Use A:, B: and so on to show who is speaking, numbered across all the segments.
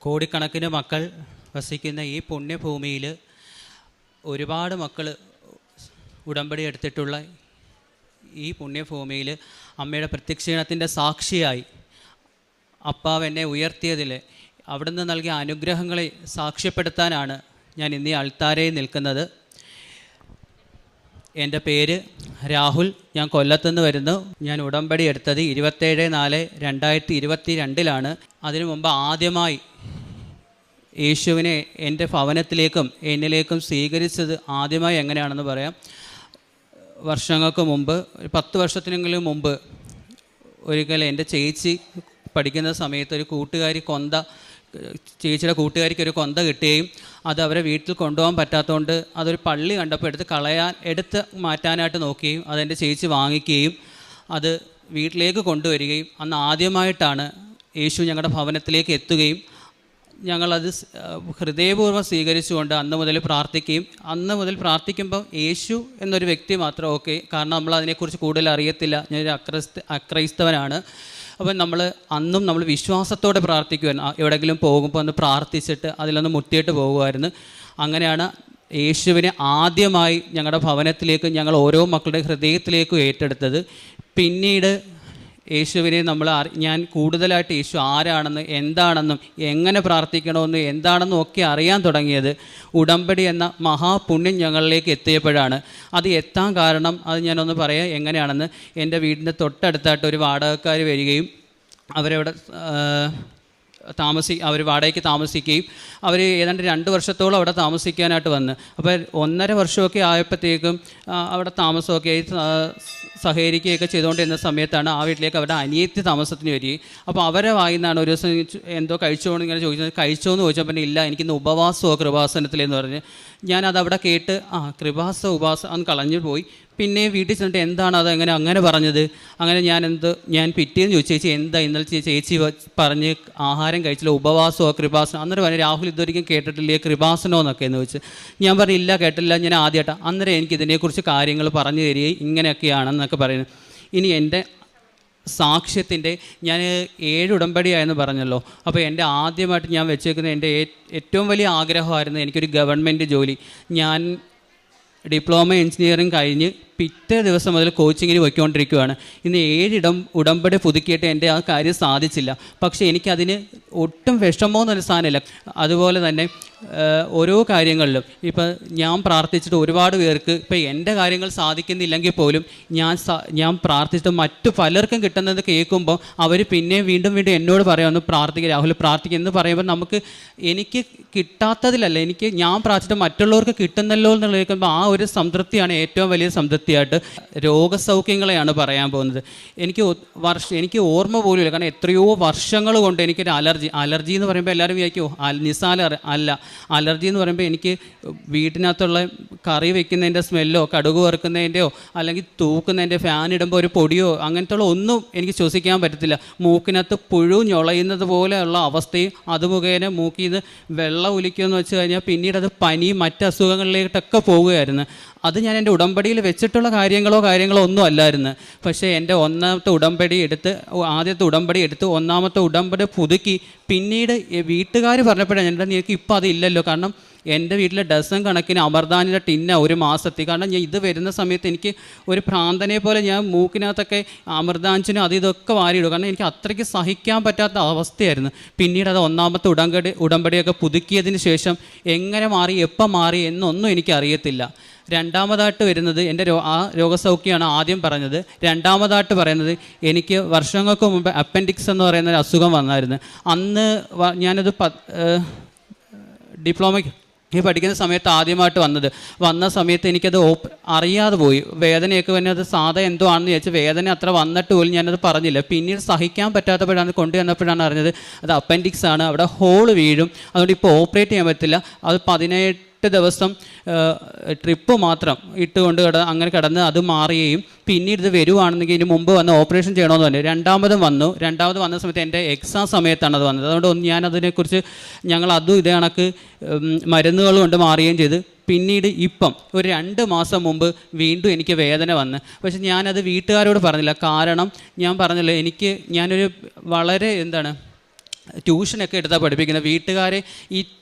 A: കോടിക്കണക്കിന് മക്കൾ വസിക്കുന്ന ഈ പുണ്യഭൂമിയിൽ ഒരുപാട് മക്കൾ ഉടമ്പടി എടുത്തിട്ടുള്ള ഈ പുണ്യഭൂമിയിൽ അമ്മയുടെ പ്രത്യക്ഷീണത്തിന്റെ സാക്ഷിയായി. അപ്പാവ് എന്നെ ഉയർത്തിയതിൽ അവിടുന്ന് നൽകിയ അനുഗ്രഹങ്ങളെ സാക്ഷ്യപ്പെടുത്താനാണ് ഞാൻ ഇന്നീ അൾത്താരയിൽ നിൽക്കുന്നത്. എന്റെ പേര് രാഹുൽ. ഞാൻ കൊല്ലത്തുനിന്ന് വരുന്നു. ഞാൻ ഉടമ്പടി എടുത്തത് ഇരുപത്തേഴ് നാല് രണ്ടായിരത്തി ഇരുപത്തി രണ്ടിലാണ് അതിനു മുമ്പ് ആദ്യമായി യേശുവിനെ എന്റെ ഭവനത്തിലേക്കും എന്നിലേക്കും സ്വീകരിച്ചത് ആദ്യമായി എങ്ങനെയാണെന്ന് പറയാം. വർഷങ്ങൾക്ക് മുമ്പ് ഒരു പത്ത് വർഷത്തിനെങ്കിലും മുമ്പ് ഒരിക്കൽ എന്റെ ചേച്ചി പഠിക്കുന്ന സമയത്ത് ഒരു കൂട്ടുകാരി കൊന്ത ചേച്ചിയുടെ കൂട്ടുകാരിക്ക് ഒരു കൊന്ത കിട്ടുകയും അത് അവരെ വീട്ടിൽ കൊണ്ടുപോകാൻ പറ്റാത്തതുകൊണ്ട് അതൊരു പള്ളി കണ്ടപ്പോൾ എടുത്ത് കളയാൻ എടുത്ത് മാറ്റാനായിട്ട് നോക്കുകയും അതെന്റെ ചേച്ചി വാങ്ങിക്കുകയും അത് വീട്ടിലേക്ക് കൊണ്ടുവരികയും അന്ന് ആദ്യമായിട്ടാണ് യേശു ഞങ്ങളുടെ ഭവനത്തിലേക്ക് എത്തുകയും ഞങ്ങളത് ഹൃദയപൂർവം സ്വീകരിച്ചുകൊണ്ട് അന്ന് മുതൽ പ്രാർത്ഥിക്കുകയും അന്ന് മുതൽ പ്രാർത്ഥിക്കുമ്പോൾ യേശു എന്നൊരു വ്യക്തി മാത്രം ഓക്കെ കാരണം നമ്മൾ അതിനെക്കുറിച്ച് കൂടുതൽ അറിയത്തില്ല. ഞാനൊരു അക്രൈസ്ത അക്രൈസ്തവനാണ്. അപ്പം നമ്മൾ അന്നും നമ്മൾ വിശ്വാസത്തോടെ പ്രാർത്ഥിക്കുമായിരുന്നു എവിടെയെങ്കിലും പോകുമ്പോൾ ഒന്ന് പ്രാർത്ഥിച്ചിട്ട് അതിലൊന്ന് മുത്തിയിട്ട് പോകുമായിരുന്നു അങ്ങനെയാണ് യേശുവിനെ ആദ്യമായി ഞങ്ങളുടെ ഭവനത്തിലേക്ക് ഞങ്ങൾ ഓരോ മക്കളുടെ ഹൃദയത്തിലേക്കും ഏറ്റെടുത്തത്. പിന്നീട് യേശുവിനെ നമ്മൾ ഞാൻ കൂടുതലായിട്ട് യേശു ആരാണെന്ന് എന്താണെന്നും എങ്ങനെ പ്രാർത്ഥിക്കണമെന്നും എന്താണെന്നും ഒക്കെ അറിയാൻ തുടങ്ങിയത് ഉടമ്പടി എന്ന മഹാപുണ്യം ഞങ്ങളിലേക്ക് എത്തിയപ്പോഴാണ്. അത് എത്താൻ കാരണം അത് ഞാനൊന്ന് പറയാം എങ്ങനെയാണെന്ന്. എന്റെ വീടിന്റെ തൊട്ടടുത്തായിട്ട് ഒരു വാടകക്കാർ വരികയും അവരവിടെ താമസി അവർ വാടകയ്ക്ക് താമസിക്കുകയും അവർ ഏതാണ്ട് രണ്ട് വർഷത്തോളം അവിടെ താമസിക്കാനായിട്ട് വന്ന്. അപ്പോൾ ഒന്നര വർഷമൊക്കെ ആയപ്പോഴത്തേക്കും അവിടെ താമസമൊക്കെ ആയി സഹകരിക്കുകയൊക്കെ ചെയ്തുകൊണ്ടിരുന്ന സമയത്താണ് ആ വീട്ടിലേക്ക് അവരുടെ അനിയത്തി താമസത്തിന് വരികയും. അപ്പോൾ അവരെ വായിന്നാണ് ഒരു ദിവസം എന്തോ കഴിച്ചോന്ന് ഇങ്ങനെ ചോദിച്ചത്. കഴിച്ചോ എന്ന് ചോദിച്ചപ്പോൾ പിന്നെ ഇല്ല എനിക്കിന്ന് ഉപവാസമോ കൃപാസനത്തിലെന്ന് പറഞ്ഞ്. ഞാനത് അവിടെ കേട്ട് ആ കൃപാസ ഉപാസ അന്ന് കളഞ്ഞു പോയി. പിന്നെ വീട്ടിൽ ചെന്നിട്ട് എന്താണ് അത് എങ്ങനെ അങ്ങനെ പറഞ്ഞത്? അങ്ങനെ ഞാൻ എന്ത് ഞാൻ പിറ്റേന്ന് ചോദിച്ചു ചേച്ചി എന്താ ഇന്നലെ ചേച്ചി പറഞ്ഞ് ആഹാരം കഴിച്ചില്ല ഉപവാസമോ കൃപാസനോ? അന്നേരം പറഞ്ഞു രാഹുൽ ഇതൊരിക്കലും കേട്ടിട്ടില്ലേ കൃപാസനോ എന്നൊക്കെ എന്ന് ചോദിച്ചു. ഞാൻ പറഞ്ഞു ഇല്ല കേട്ടില്ല ഞാൻ ആദ്യമായിട്ടാണ് അന്നേരം എനിക്ക് ഇതിനെക്കുറിച്ച് കാര്യങ്ങൾ പറഞ്ഞു തരികയും ഇങ്ങനെയൊക്കെയാണെന്നൊക്കെ പറയുന്നു. ഇനി എന്റെ സാക്ഷ്യത്തിന്റെ ഞാൻ ഏഴ് ഉടമ്പടിയായെന്ന് പറഞ്ഞല്ലോ. അപ്പോൾ എന്റെ ആദ്യമായിട്ട് ഞാൻ വെച്ചേക്കുന്ന എന്റെ ഏറ്റവും വലിയ ആഗ്രഹമായിരുന്നു എനിക്കൊരു ഗവൺമെന്റ് ജോലി. ഞാൻ ഡിപ്ലോമ എഞ്ചിനീയറിങ് കഴിഞ്ഞ് പിറ്റേ ദിവസം മുതൽ കോച്ചിങ്ങിന് പോയിക്കൊണ്ടിരിക്കുകയാണ് ഇന്ന് ഏഴിടം ഉടമ്പടി പുതുക്കിയിട്ട് എന്റെ ആ കാര്യം സാധിച്ചില്ല. പക്ഷേ എനിക്കതിന് ഒട്ടും വിഷമമൊന്നൊരു സാധനമില്ല. അതുപോലെ തന്നെ ഓരോ കാര്യങ്ങളിലും ഇപ്പം ഞാൻ പ്രാർത്ഥിച്ചിട്ട് ഒരുപാട് പേർക്ക് ഇപ്പം എന്റെ കാര്യങ്ങൾ സാധിക്കുന്നില്ലെങ്കിൽ പോലും ഞാൻ ഞാൻ പ്രാർത്ഥിച്ചിട്ട് മറ്റു പലർക്കും കിട്ടുന്നത് കേൾക്കുമ്പോൾ അവർ പിന്നെയും വീണ്ടും വീണ്ടും എന്നോട് പറയാം ഒന്ന് പ്രാർത്ഥിക്കുക രാഹുൽ പ്രാർത്ഥിക്കുക എന്ന് പറയുമ്പോൾ നമുക്ക് എനിക്ക് കിട്ടാത്തതിലല്ല. എനിക്ക് ഞാൻ പ്രാർത്ഥിച്ചിട്ട് മറ്റുള്ളവർക്ക് കിട്ടുന്നല്ലോ എന്നുള്ള കേൾക്കുമ്പോൾ ആ ഒരു സംതൃപ്തിയാണ് ഏറ്റവും വലിയ സംതൃപ്തിയായിട്ട് രോഗസൗഖ്യങ്ങളെയാണ് പറയാൻ പോകുന്നത്. എനിക്ക് വർഷ എനിക്ക് ഓർമ്മ പോലും ഇല്ല. കാരണം എത്രയോ വർഷങ്ങൾ കൊണ്ട് എനിക്കൊരു അലർജി അലർജി എന്ന് പറയുമ്പോൾ എല്ലാവരും വിചാരിക്കുമോ നിസാല അല്ല. അലർജി എന്ന് പറയുമ്പോൾ എനിക്ക് വീട്ടിനകത്തുള്ള കറി വെക്കുന്നതിന്റെ സ്മെല്ലോ കടുക് വറുക്കുന്നതിന്റെയോ അല്ലെങ്കിൽ തൂക്കുന്നതിന്റെ ഫാൻ ഇടുമ്പോൾ ഒരു പൊടിയോ അങ്ങനത്തെ ഒന്നും എനിക്ക് ശ്വസിക്കാൻ പറ്റത്തില്ല. മൂക്കിനകത്ത് പുഴു ഞൊളയുന്നത് പോലെയുള്ള അവസ്ഥയും അത് മുഖേന മൂക്കിൽ നിന്ന് വെള്ളം ഒലിക്കുമെന്ന് വെച്ച് കഴിഞ്ഞാൽ പിന്നീട് അത് പനി മറ്റ് അസുഖങ്ങളിലേക്കൊക്കെ പോവുകയായിരുന്നു അത് ഞാൻ എന്റെ ഉടമ്പടിയിൽ വെച്ചിട്ടുള്ള കാര്യങ്ങളോ കാര്യങ്ങളോ ഒന്നും അല്ലായിരുന്നു. പക്ഷേ എന്റെ ഒന്നാമത്തെ ഉടമ്പടി എടുത്ത് ആദ്യത്തെ ഉടമ്പടി എടുത്ത് ഒന്നാമത്തെ ഉടമ്പടി പുതുക്കി. പിന്നീട് വീട്ടുകാർ പറഞ്ഞപ്പോഴാണ് എന്റെ നിനക്ക് ഇപ്പോൾ അതില്ലല്ലോ കാരണം എന്റെ വീട്ടിലെ ഡസൻ കണക്കിന് അമർദാനിന്റെ ടിന്ന ഒരു മാസത്തിൽ. കാരണം ഞാൻ ഇത് വരുന്ന സമയത്ത് എനിക്ക് ഒരു ഭ്രാന്തനെ പോലെ ഞാൻ മൂക്കിനകത്തൊക്കെ അമൃതാഞ്ചിനും അത് ഇതൊക്കെ വാരിയിടും. കാരണം എനിക്ക് അത്രയ്ക്ക് സഹിക്കാൻ പറ്റാത്ത അവസ്ഥയായിരുന്നു. പിന്നീട് അത് ഒന്നാമത്തെ ഉടമ്പടി ഉടമ്പടിയൊക്കെ പുതുക്കിയതിന് ശേഷം എങ്ങനെ മാറി എപ്പം മാറി എന്നൊന്നും എനിക്ക് അറിയത്തില്ല രണ്ടാമതായിട്ട് വരുന്നത് എന്റെ രോ ആ രോഗസൗഖ്യമാണ് ആദ്യം പറഞ്ഞത്. രണ്ടാമതായിട്ട് പറയുന്നത് എനിക്ക് വർഷങ്ങൾക്ക് മുമ്പ് അപ്പൻഡിക്സ് എന്ന് പറയുന്ന ഒരു അസുഖം വന്നായിരുന്നു. അന്ന് ഞാനത് പ ഡിപ്ലോമയ്ക്ക് ഈ പഠിക്കുന്ന സമയത്ത് ആദ്യമായിട്ട് വന്നത്. വന്ന സമയത്ത് എനിക്കത് ഓപ്പ് അറിയാതെ പോയി. വേദനയൊക്കെ വന്നെ അത് സാധാ എന്തോ ആണെന്ന് ചോദിച്ചാൽ വേദന അത്ര വന്നിട്ട് പോലും ഞാനത് പറഞ്ഞില്ല. പിന്നീട് സഹിക്കാൻ പറ്റാത്തപ്പോഴാണ് കൊണ്ടുവന്നപ്പോഴാണ് അറിഞ്ഞത് അത് അപ്പൻഡിക്സ് ആണ്. അവിടെ ഹോൾ വീഴും. അതുകൊണ്ട് ഇപ്പോൾ ഓപ്പറേറ്റ് ചെയ്യാൻ പറ്റില്ല. അത് പതിനെട്ട് ദിവസം ട്രിപ്പ് മാത്രം ഇട്ടുകൊണ്ട് കിട അങ്ങനെ കിടന്ന് അത് മാറുകയും പിന്നീട് ഇത് വരുവാണെന്നെങ്കിൽ ഇതിന് മുമ്പ് വന്ന് ഓപ്പറേഷൻ ചെയ്യണമെന്ന് പറഞ്ഞു. രണ്ടാമതും വന്നു. രണ്ടാമത് വന്ന സമയത്ത് എന്റെ എക്സാം സമയത്താണ് അത് വന്നത്. അതുകൊണ്ട് ഞാൻ അതിനെക്കുറിച്ച് ഞങ്ങൾ അതും ഇതേ കണക്ക് മരുന്നുകൾ കൊണ്ട് മാറുകയും ചെയ്ത് പിന്നീട് ഇപ്പം ഒരു രണ്ട് മാസം മുമ്പ് വീണ്ടും എനിക്ക് വേദന വന്ന്. പക്ഷെ ഞാനത് വീട്ടുകാരോട് പറഞ്ഞില്ല. കാരണം ഞാൻ പറഞ്ഞല്ലോ എനിക്ക് ഞാനൊരു വളരെ എന്താണ് ട്യൂഷനൊക്കെ എടുത്താൽ പഠിപ്പിക്കുന്നത്. വീട്ടുകാരെ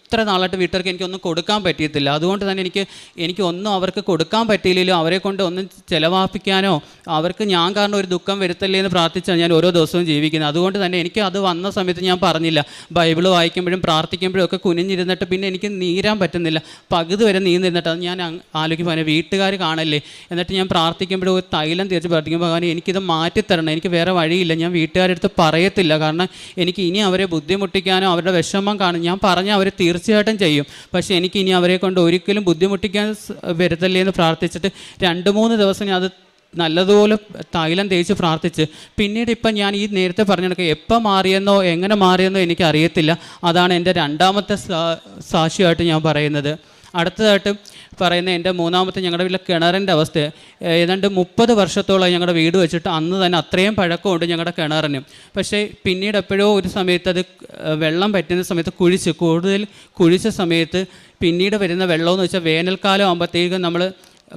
A: ഇത്ര നാളായിട്ട് വീട്ടുകാർക്ക് എനിക്കൊന്നും കൊടുക്കാൻ പറ്റിയിട്ടില്ല. അതുകൊണ്ട് തന്നെ എനിക്ക് എനിക്ക് ഒന്നും അവർക്ക് കൊടുക്കാൻ പറ്റിയില്ലല്ലോ. അവരെ കൊണ്ട് ഒന്നും ചിലവാപ്പിക്കാനോ അവർക്ക് ഞാൻ കാരണം ഒരു ദുഃഖം വരുത്തല്ലേ എന്ന് പ്രാർത്ഥിച്ചാണ് ഞാൻ ഓരോ ദിവസവും ജീവിക്കുന്നത്. അതുകൊണ്ട് തന്നെ എനിക്ക് അത് വന്ന സമയത്ത് ഞാൻ പറഞ്ഞില്ല. ബൈബിൾ വായിക്കുമ്പോഴും പ്രാർത്ഥിക്കുമ്പോഴും ഒക്കെ കുനിഞ്ഞിരുന്നിട്ട് പിന്നെ എനിക്ക് നീരാൻ പറ്റുന്നില്ല. പകുതി വരെ നീന്നിരുന്നിട്ട് അത് ഞാൻ അങ്ങനെ വീട്ടുകാർ കാണല്ലേ? എന്നിട്ട് ഞാൻ പ്രാർത്ഥിക്കുമ്പോഴും ഒരു തൈലം തിരിച്ച് പ്രാർത്ഥിക്കുമ്പോൾ ഭഗവാൻ എനിക്കിത് മാറ്റിത്തരണം. എനിക്ക് വേറെ വഴിയില്ല. ഞാൻ വീട്ടുകാരുടെ അടുത്ത് പറയത്തില്ല. കാരണം എനിക്ക് ഇനി അവരെ ബുദ്ധിമുട്ടിക്കാനോ അവരുടെ വിഷമം കാണും. ഞാൻ പറഞ്ഞാൽ അവർ തീർച്ചയായിട്ടും ചെയ്യും. പക്ഷേ എനിക്ക് ഇനി അവരെ കൊണ്ട് ഒരിക്കലും ബുദ്ധിമുട്ടിക്കാൻ വരുത്തല്ലേ എന്ന് പ്രാർത്ഥിച്ചിട്ട് രണ്ട് മൂന്ന് ദിവസം ഞാൻ അത് നല്ലതുപോലെ തൈലം തേച്ച് പ്രാർത്ഥിച്ച്. പിന്നീട് ഇപ്പം ഞാൻ ഈ നേരത്തെ പറഞ്ഞു കണക്ക് എപ്പോൾ മാറിയെന്നോ എങ്ങനെ മാറിയെന്നോ എനിക്ക് അറിയത്തില്ല അതാണ് എന്റെ രണ്ടാമത്തെ സാക്ഷിയായിട്ട് ഞാൻ പറയുന്നത്. അടുത്തതായിട്ട് പറയുന്ന എന്റെ മൂന്നാമത്തെ ഞങ്ങളുടെ വീട്ടിലെ കിണറിന്റെ അവസ്ഥ ഏതാണ്ട് മുപ്പത് വർഷത്തോളം ഞങ്ങളുടെ വീട് വെച്ചിട്ട് അന്ന് തന്നെ അത്രയും പഴക്കമുണ്ട് ഞങ്ങളുടെ കിണറിന്. പക്ഷേ പിന്നീട് എപ്പോഴോ ഒരു സമയത്ത് അത് വെള്ളം പറ്റുന്ന സമയത്ത് കുഴിച്ച് കൂടുതൽ കുഴിച്ച സമയത്ത് പിന്നീട് വരുന്ന വെള്ളമെന്ന് വെച്ചാൽ വേനൽക്കാലം ആകുമ്പോഴത്തേക്കും നമ്മൾ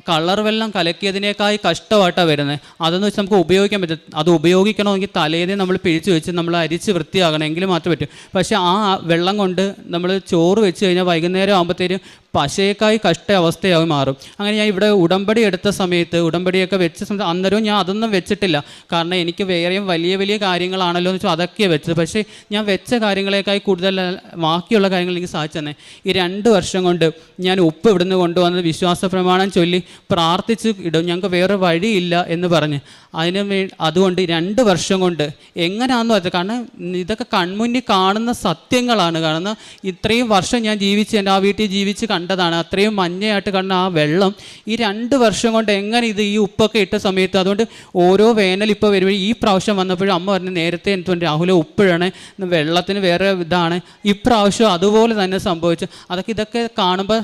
A: കളർ വെള്ളം കലക്കിയതിനേക്കായി കഷ്ടമായിട്ടാണ് വരുന്നത്. അതെന്ന് വെച്ചാൽ നമുക്ക് ഉപയോഗിക്കാൻ പറ്റും അത് ഉപയോഗിക്കണമെങ്കിൽ തലേനെ നമ്മൾ പിഴിച്ച് വെച്ച് നമ്മൾ അരിച്ച് വൃത്തിയാകണമെങ്കിൽ മാത്രമേ പറ്റൂ. പക്ഷേ ആ വെള്ളം കൊണ്ട് നമ്മൾ ചോറ് വെച്ച് കഴിഞ്ഞാൽ വൈകുന്നേരം ആകുമ്പോഴത്തേനും പശയേക്കായി കഷ്ട അവസ്ഥയായി മാറും. അങ്ങനെ ഞാൻ ഇവിടെ ഉടമ്പടി എടുത്ത സമയത്ത് ഉടമ്പടിയൊക്കെ വെച്ച സമയത്ത് അന്നേരവും ഞാൻ അതൊന്നും വെച്ചിട്ടില്ല. കാരണം എനിക്ക് വേറെയും വലിയ വലിയ കാര്യങ്ങളാണല്ലോ എന്ന് വെച്ചാൽ അതൊക്കെ വെച്ചത്. പക്ഷേ ഞാൻ വെച്ച കാര്യങ്ങളെക്കായി കൂടുതൽ ബാക്കിയുള്ള കാര്യങ്ങൾ എനിക്ക് സാധിച്ചു തന്നെ ഈ രണ്ട് വർഷം കൊണ്ട് ഞാൻ ഉപ്പ് ഇവിടുന്ന് കൊണ്ടുവന്ന് വിശ്വാസ പ്രമാണം ചൊല്ലി പ്രാർത്ഥിച്ച് ഇടും. ഞങ്ങൾക്ക് വേറെ വഴിയില്ല എന്ന് പറഞ്ഞ്. അതിന് അതുകൊണ്ട് രണ്ട് വർഷം കൊണ്ട് എങ്ങനെയാണെന്ന് വെച്ചാൽ കാരണം ഇതൊക്കെ കൺമുന്നിൽ കാണുന്ന സത്യങ്ങളാണ്. കാരണം ഇത്രയും വർഷം ഞാൻ ജീവിച്ച് എന്റെ ആ വീട്ടിൽ ജീവിച്ച് കണ്ടതാണ്. അത്രയും മഞ്ഞയായിട്ട് കണ്ട ആ വെള്ളം ഈ രണ്ട് വർഷം കൊണ്ട് എങ്ങനെ ഇത് ഈ ഉപ്പൊക്കെ ഇട്ട സമയത്ത് അതുകൊണ്ട് ഓരോ വേനൽ ഇപ്പോൾ വരുമ്പോൾ ഈ പ്രാവശ്യം വന്നപ്പോഴും അമ്മ പറഞ്ഞു നേരത്തെ തോന്നി രാഹുല ഉപ്പിഴാണ് വെള്ളത്തിന് വേറെ ഇതാണ്. ഇപ്രാവശ്യം അതുപോലെ തന്നെ സംഭവിച്ചു. അതൊക്കെ ഇതൊക്കെ കാണുമ്പോൾ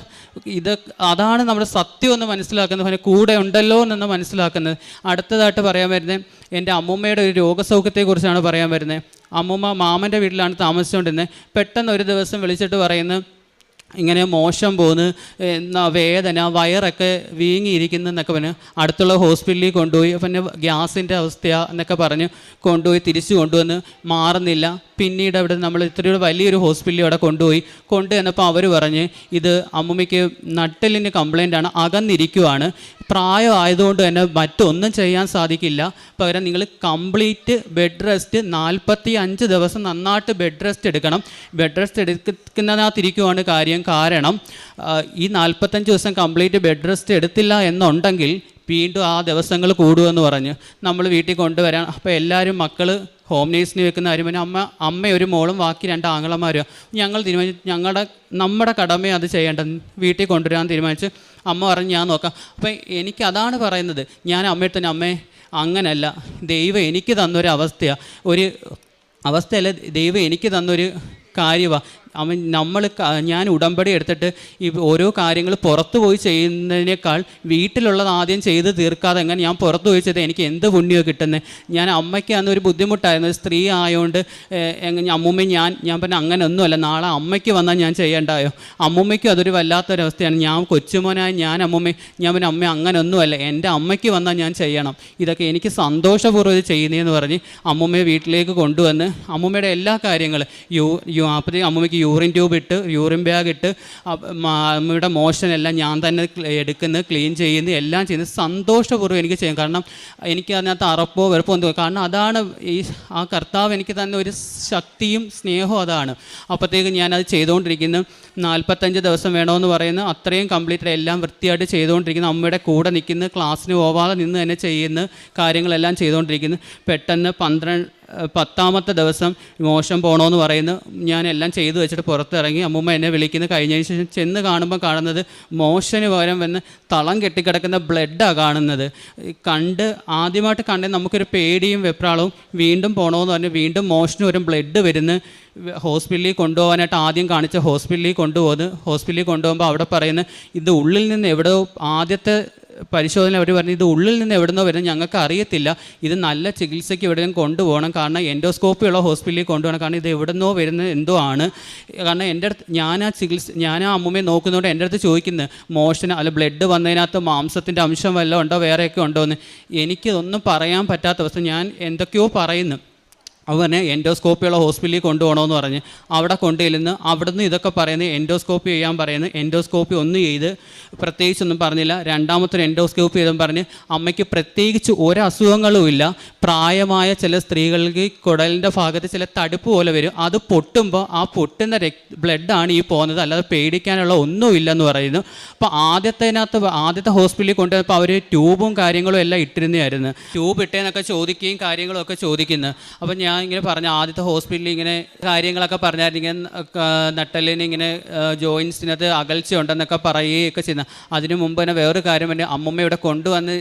A: ഇത് അതാണ് നമ്മുടെ സത്യം എന്ന് മനസ്സിലാക്കുന്നത്. പിന്നെ കൂടെ ഉണ്ടല്ലോ എന്നൊന്ന് മനസ്സിലാക്കുന്നത്. അടുത്തതായിട്ട് പറയാൻ വരുന്നത് എന്റെ അമ്മൂമ്മയുടെ ഒരു രോഗസൗഖ്യത്തെക്കുറിച്ചാണ് പറയാൻ വരുന്നത്. അമ്മൂമ്മ മാമന്റെ വീട്ടിലാണ് താമസിച്ചുകൊണ്ടിരുന്നത്. പെട്ടെന്ന് ഒരു ദിവസം വിളിച്ചിട്ട് പറയുന്നത് ഇങ്ങനെ മോശം പോന്ന് എന്നാ വേദന വയറൊക്കെ വീങ്ങിയിരിക്കുന്നു എന്നൊക്കെ പറഞ്ഞു അടുത്തുള്ള ഹോസ്പിറ്റലിൽ കൊണ്ടുപോയി. പിന്നെ ഗ്യാസിന്റെ അവസ്ഥയാ എന്നൊക്കെ പറഞ്ഞ് കൊണ്ടുപോയി തിരിച്ചു കൊണ്ടുവന്ന് മാറുന്നില്ല. പിന്നീട് അവിടെ നമ്മൾ ഇത്രയൊരു വലിയൊരു ഹോസ്പിറ്റലിൽ അവിടെ കൊണ്ടുപോയി. കൊണ്ടു വന്നപ്പോൾ അവർ പറഞ്ഞ് ഇത് അമ്മുമ്മയ്ക്ക് നട്ടലിന് കംപ്ലൈന്റ് ആണ് അകന്നിരിക്കുവാണ്. പ്രായം ആയതുകൊണ്ട് തന്നെ മറ്റൊന്നും ചെയ്യാൻ സാധിക്കില്ല. പകരം നിങ്ങൾ കംപ്ലീറ്റ് ബെഡ് റെസ്റ്റ് നാൽപ്പത്തി അഞ്ച് ദിവസം നന്നായിട്ട് ബെഡ് റെസ്റ്റ് എടുക്കണം. ബെഡ് റെസ്റ്റ് എടുക്കുന്നതിനകത്തിരിക്കുവാണ് കാര്യം. കാരണം ഈ നാൽപ്പത്തഞ്ച് ദിവസം കംപ്ലീറ്റ് ബെഡ് റെസ്റ്റ് എടുത്തില്ല എന്നുണ്ടെങ്കിൽ വീണ്ടും ആ ദിവസങ്ങൾ കൂടുമെന്ന് പറഞ്ഞ് നമ്മൾ വീട്ടിൽ കൊണ്ടുവരാൻ അപ്പോൾ എല്ലാവരും മക്കൾ ഹോം നേഴ്സിന് വെക്കുന്ന കാര്യം അമ്മ അമ്മ ഒരു മോളും ബാക്കി രണ്ട് ആങ്ങളമാരും. ഞങ്ങൾ തീരുമാനിച്ചു ഞങ്ങളുടെ നമ്മുടെ കടമയെ അത് ചെയ്യേണ്ടത്. വീട്ടിൽ കൊണ്ടുവരാൻ തീരുമാനിച്ച് അമ്മ പറഞ്ഞ് ഞാൻ നോക്കാം. അപ്പം എനിക്ക് അതാണ് പറയുന്നത്. ഞാൻ അമ്മയുടെ തന്നെ അമ്മേ അങ്ങനല്ല. ദൈവം എനിക്ക് തന്നൊരു അവസ്ഥയാണ് ഒരു അവസ്ഥയല്ല ദൈവം എനിക്ക് തന്നൊരു കാര്യമാണ് അവൻ നമ്മൾ ഞാൻ ഉടമ്പടി എടുത്തിട്ട് ഈ ഓരോ കാര്യങ്ങൾ പുറത്തു പോയി ചെയ്യുന്നതിനേക്കാൾ വീട്ടിലുള്ളത് ആദ്യം ചെയ്ത് തീർക്കാതെ എങ്ങനെ ഞാൻ പുറത്തു പോയി ചെയ്ത്? എനിക്ക് എന്ത് പുണ്യമോ കിട്ടുന്നത് ഞാൻ അമ്മയ്ക്ക് അന്ന് ഒരു ബുദ്ധിമുട്ടായിരുന്നു. സ്ത്രീ ആയതുകൊണ്ട് എങ്ങനെ അമ്മൂമ്മ ഞാൻ ഞാൻ പറഞ്ഞ അങ്ങനെ ഒന്നുമല്ല നാളെ അമ്മയ്ക്ക് വന്നാൽ ഞാൻ ചെയ്യേണ്ടായോ? അമ്മൂമ്മയ്ക്കും അതൊരു വല്ലാത്തൊരവസ്ഥയാണ്. ഞാൻ കൊച്ചുമോനായ ഞാൻ അമ്മൂമ്മ ഞാൻ പിന്നെ അമ്മ അങ്ങനെ ഒന്നുമല്ല എന്റെ അമ്മയ്ക്ക് വന്നാൽ ഞാൻ ചെയ്യണം. ഇതൊക്കെ എനിക്ക് സന്തോഷപൂർവം ചെയ്യുന്നതെന്ന് പറഞ്ഞ് അമ്മൂമ്മയെ വീട്ടിലേക്ക് കൊണ്ടുവന്ന് അമ്മൂമ്മയുടെ എല്ലാ കാര്യങ്ങളും യു യു അപ്പോഴത്തേക്ക് അമ്മൂമ്മയ്ക്ക് യൂറിൻ ട്യൂബ് ഇട്ട് യൂറിൻ ബാഗ് ഇട്ട് അമ്മയുടെ മോഷൻ എല്ലാം ഞാൻ തന്നെ എടുക്കുന്നത് എടുക്കുന്നു ക്ലീൻ ചെയ്യുന്നു എല്ലാം ചെയ്യുന്നു. സന്തോഷപൂർവം എനിക്ക് ചെയ്യും. കാരണം എനിക്ക് അതിനകത്ത് അറപ്പോ വെറുപ്പോ എന്തോ കാരണം അതാണ് ഈ ആ കർത്താവ് എനിക്ക് തന്നെ ഒരു ശക്തിയും സ്നേഹവും അതാണ്. അപ്പോഴത്തേക്ക് ഞാനത് ചെയ്തുകൊണ്ടിരിക്കുന്നു. നാൽപ്പത്തഞ്ച് ദിവസം വേണമെന്ന് പറയുന്നു. അത്രയും കംപ്ലീറ്റ് എല്ലാം വൃത്തിയായിട്ട് ചെയ്തുകൊണ്ടിരിക്കുന്നു. അമ്മയുടെ കൂടെ നിൽക്കുന്നു. ക്ലാസ്സിന് പോവാതെ നിന്ന് തന്നെ ചെയ്യുന്ന. കാര്യങ്ങളെല്ലാം ചെയ്തുകൊണ്ടിരിക്കുന്നു. പെട്ടെന്ന് പന്ത്രണ്ട് പത്താമത്തെ ദിവസം മോശം പോകണമെന്ന് പറയുന്നു. ഞാൻ എല്ലാം ചെയ്തു വെച്ചിട്ട് പുറത്തിറങ്ങി. അമ്മൂമ്മ എന്നെ വിളിക്കുന്നു. കഴിഞ്ഞതിന് ശേഷം ചെന്ന് കാണുമ്പോൾ കാണുന്നത് മോശന് പകരം വന്ന് തളം കെട്ടിക്കിടക്കുന്ന ബ്ലഡാണ് കാണുന്നത്. കണ്ട് ആദ്യമായിട്ട് കണ്ടേ നമുക്കൊരു പേടിയും വെപ്രാളവും വീണ്ടും പോകണമെന്ന് പറഞ്ഞ് വീണ്ടും മോഷന് വരും ബ്ലഡ് വരുന്നു ഹോസ്പിറ്റലിൽ കൊണ്ടുപോകാനായിട്ട് ആദ്യം കാണിച്ച ഹോസ്പിറ്റലിൽ കൊണ്ടുപോകുന്നു ഹോസ്പിറ്റലിൽ കൊണ്ടുപോകുമ്പോൾ അവിടെ പറയുന്നത് ഇത് ഉള്ളിൽ നിന്ന് എവിടെയോ ആദ്യത്തെ പരിശോധന അവർ പറഞ്ഞു ഇത് ഉള്ളിൽ നിന്ന് എവിടുന്നോ വരുന്നത് ഞങ്ങൾക്ക് അറിയത്തില്ല. ഇത് നല്ല ചികിത്സയ്ക്ക് എവിടെയും കൊണ്ടുപോകണം. കാരണം എൻഡോസ്കോപ്പി ഉള്ള ഹോസ്പിറ്റലിൽ കൊണ്ടുപോകണം. കാരണം ഇത് എവിടുന്നോ വരുന്ന എന്തോ ആണ്. കാരണം എന്റെ അടുത്ത് ഞാൻ ആ ചികിത്സ ഞാൻ ആ അമ്മൂമ്മയെ നോക്കുന്നതുകൊണ്ട് എന്റെ അടുത്ത് ചോദിക്കുന്നത് മോഷൻ അല്ല ബ്ലഡ് വന്നതിനകത്ത് മാംസത്തിന്റെ അംശം വല്ലതും ഉണ്ടോ? വേറെയൊക്കെ ഉണ്ടോ എന്ന് എനിക്കതൊന്നും പറയാൻ പറ്റാത്ത അവസ്ഥ. ഞാൻ എന്തൊക്കെയോ പറയുന്നു. പറഞ്ഞ് എൻഡോസ്കോപ്പിയുള്ള ഹോസ്പിറ്റലിൽ കൊണ്ടുപോകണമെന്ന് പറഞ്ഞ് അവിടെ കൊണ്ടുചെല്ലുന്നു. നിന്ന് ഇതൊക്കെ പറയുന്ന എൻഡോസ്കോപ്പി ചെയ്യാൻ പറയുന്നു. എൻഡോസ്കോപ്പി ഒന്നും ചെയ്ത് പ്രത്യേകിച്ചൊന്നും പറഞ്ഞില്ല. രണ്ടാമത്തൊരു എൻഡോസ്കോപ്പി ചെയ്തും പറഞ്ഞ് അമ്മയ്ക്ക് പ്രത്യേകിച്ച് ഒരു അസുഖങ്ങളുമില്ല പ്രായമായ ചില സ്ത്രീകൾക്ക് കുടലിന്റെ ഭാഗത്ത് ചില തടുപ്പ് പോലെ വരും. അത് പൊട്ടുമ്പോൾ ആ പൊട്ടുന്ന ബ്ലഡാണ് ഈ പോകുന്നത്. അല്ലാതെ പേടിക്കാനുള്ള ഒന്നുമില്ലെന്ന് പറയുന്നു. അപ്പോൾ ആദ്യത്തേനകത്ത് ആദ്യത്തെ ഹോസ്പിറ്റലിൽ കൊണ്ടുവന്നപ്പോൾ അവർ ട്യൂബും കാര്യങ്ങളും എല്ലാം ഇട്ടിരുന്നതായിരുന്നു. ട്യൂബ് ഇട്ടേന്നൊക്കെ ചോദിക്കുകയും കാര്യങ്ങളൊക്കെ ചോദിക്കുന്നു. അപ്പോൾ ഞാൻ ഇങ്ങനെ പറഞ്ഞു ആദ്യത്തെ ഹോസ്പിറ്റലിൽ ഇങ്ങനെ കാര്യങ്ങളൊക്കെ പറഞ്ഞായിരുന്നു. ഇങ്ങനെ നട്ടലിന് ഇങ്ങനെ ജോയിൻസിനകത്ത് അകൽച്ച ഉണ്ടെന്നൊക്കെ പറയുകയൊക്കെ ചെയ്യുന്ന. അതിനു മുമ്പ് തന്നെ വേറൊരു കാര്യം തന്നെ അമ്മമ്മ ഇവിടെ കൊണ്ടുവന്ന്